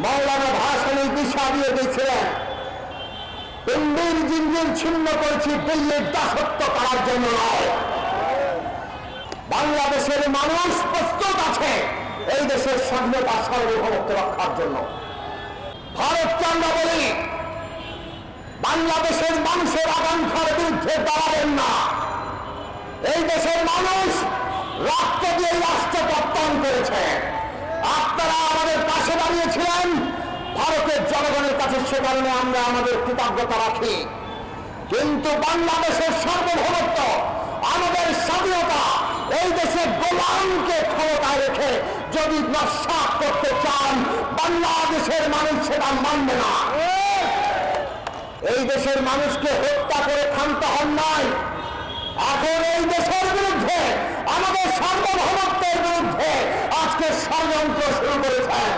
মৌলানা ভাসানি দিশা দিয়ে দিয়েছিলেন দিল্লির জিঞ্জির ছিন্ন করেছি দিল্লির দাসত্ব করার জন্য নয়। বাংলাদেশের মানুষ প্রস্তুত আছে এই দেশের স্বাধীনতা, সার্বভৌমত্ব রক্ষার জন্য। ভারতকে আমরা বলি, বাংলাদেশের মানুষের আকাঙ্ক্ষার বিরুদ্ধে দাঁড়াবেন না। এই দেশের মানুষ রক্ত দিয়ে রাষ্ট্র প্রত্যান করেছে। দাঁড়িয়েছিলেন ভারতের জনগণের কাছে সে কারণে আমরা আমাদের কৃতজ্ঞতা রাখি। কিন্তু বাংলাদেশের সার্বভৌমত্ব, আমাদের স্বাধীনতা, এই দেশের গোলামকে ক্ষমতায় রেখে যদি নস্বাত করতে চান, বাংলাদেশের মানুষ সেটা মানবে না। এই দেশের মানুষকে হত্যা করে ক্ষান্ত হন নাই। এখন এই দেশের বিরুদ্ধে, আমাদের সার্বভৌমত্বের বিরুদ্ধে আজকে ষড়যন্ত্র শুরু করেছেন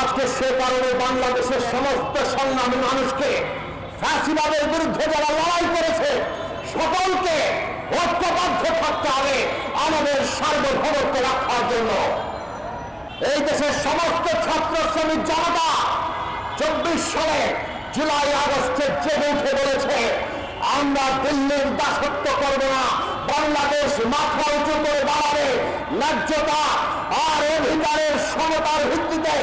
আজকে সে কারণে বাংলাদেশের সমস্ত সংগ্রামী মানুষকে ফাঁসিবাদের বিরুদ্ধে যারা লড়াই করেছে, সকলকে ঐক্যবদ্ধ থাকতে হবে আমাদের সার্বভৌমত্ব রক্ষার জন্য। এই দেশের সমস্ত ছাত্র শ্রমিক জনতা চব্বিশ সালে জুলাই আগস্টে জেগে উঠে বলেছে, আমরা দিল্লির দাসত্ব করব না, বাংলাদেশ মাথা উঁচু করে দাঁড়াবে ন্যায্যতা আর অধিকারের সমতার ভিত্তিতে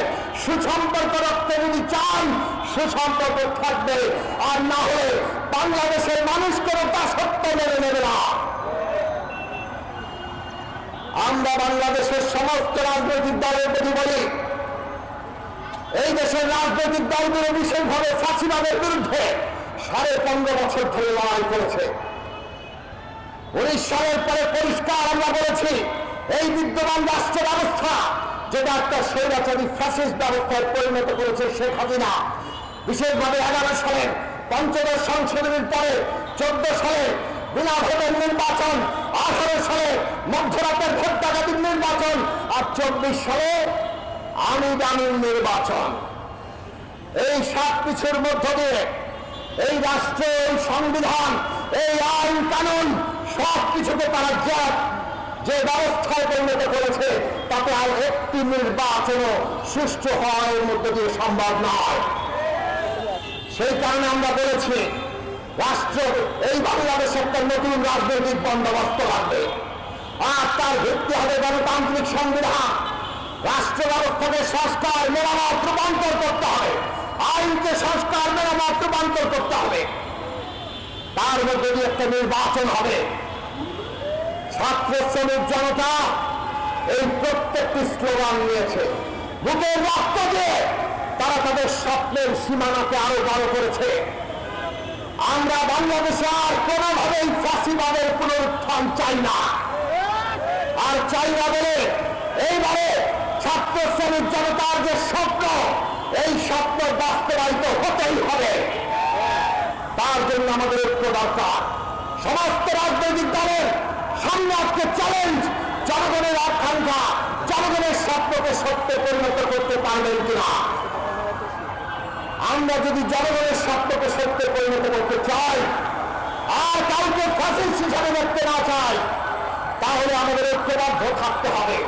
সুসম্পর্ক রাখতে যদি চান সুসম্পর্ক থাকবে। আর না হলে বাংলাদেশের মানুষ কোনো দাসত্ব মেনে নেবে না। আমরা বাংলাদেশের সমস্ত রাজনৈতিক দলের প্রতি বলি, এই দেশের রাজনৈতিক দলগুলো বিশেষভাবে ফাঁসিবাদের বিরুদ্ধে সাড়ে পনেরো বছর ধরে লড়াই করেছে। উনিশ সালের পরে পরিষ্কার আমরা বলেছি, এই বিদ্যমান রাষ্ট্র ব্যবস্থা যেটা একটা স্বৈরাচারী ফ্যাসিস্ট ব্যবস্থায় পরিণত করেছে শেখ হাসিনা। বিশেষভাবে এগারো সালের পঞ্চদশ সংশোধনীর পরে, চোদ্দ সালে বিনা ভোটের নির্বাচন, আঠারো সালে মধ্যরাতের ভোট ডাকাতির নির্বাচন আর চব্বিশ সালে আমি নির্বাচন। এই সব কিছুর মধ্য দিয়ে এই রাষ্ট্র, এই সংবিধান, এই আইন কানুন সব কিছুকে তারা যা যে ব্যবস্থায় পরিণত করেছে, তাতে আর একটি নির্বাচনও সুষ্ঠু হওয়ার মধ্য দিয়ে সম্ভব নয়। সেই কারণে আমরা বলেছি, রাষ্ট্র, এই বাংলাদেশে একটা নতুন রাজনৈতিক বন্দোবস্ত লাগবে। আর তার ভিত্তি হবে গণতান্ত্রিক সংবিধান। রাষ্ট্র ব্যবস্থাকে সংস্কার, মেরামত, রূপান্তর করতে হবে। আইনকে সংস্কার, মেরামত, রূপান্তর করতে হবে। তার মধ্যে দিয়ে একটা নির্বাচন হবে। ছাত্র শ্রমিক জনতা এই প্রত্যেকটি স্লোগান নিয়েছে। বুকের রক্ত দিয়ে তারা তাদের স্বপ্নের সীমানাকে আরও বড় করেছে। আমরা বাংলাদেশে আর কোনোভাবেই ফাঁসিবাদের পুনরুত্থান চাই না। আর চাই না বলে এইবারে ছাত্র শ্রমিক জনতার যে স্বপ্ন, এই স্বপ্ন বাস্তবায়িত হতেই হবে। তার জন্য আমাদের ঐক্য দরকার। সমস্ত রাজনৈতিক দলের সামনে আজকে চ্যালেঞ্জ জনগণের আকাঙ্ক্ষা, জনগণের স্বপ্নকে সত্যে পরিণত করতে পারবেন কিনা? আমরা যদি জনগণের স্বপ্নকে সত্যে পরিণত করতে চাই, আর কাউকে ফাঁসিস হিসাবে দেখতে না চাই, তাহলে আমাদের ঐক্যবদ্ধ থাকতে হবে।